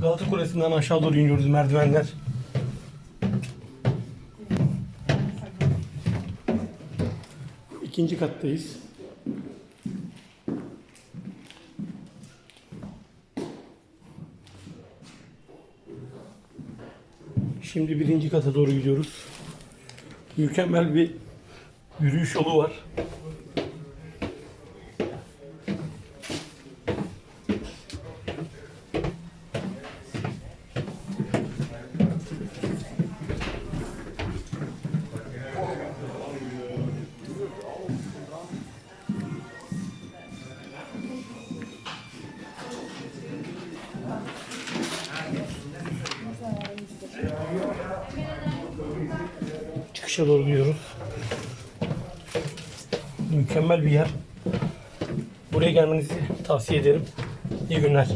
Galata Kulesi'nden aşağı doğru iniyoruz merdivenler. İkinci kattayız. Şimdi birinci kata doğru gidiyoruz. Mükemmel bir yürüyüş yolu var. Çıkışa doğru gidiyoruz. Mükemmel bir yer. Buraya gelmenizi tavsiye ederim. İyi günler.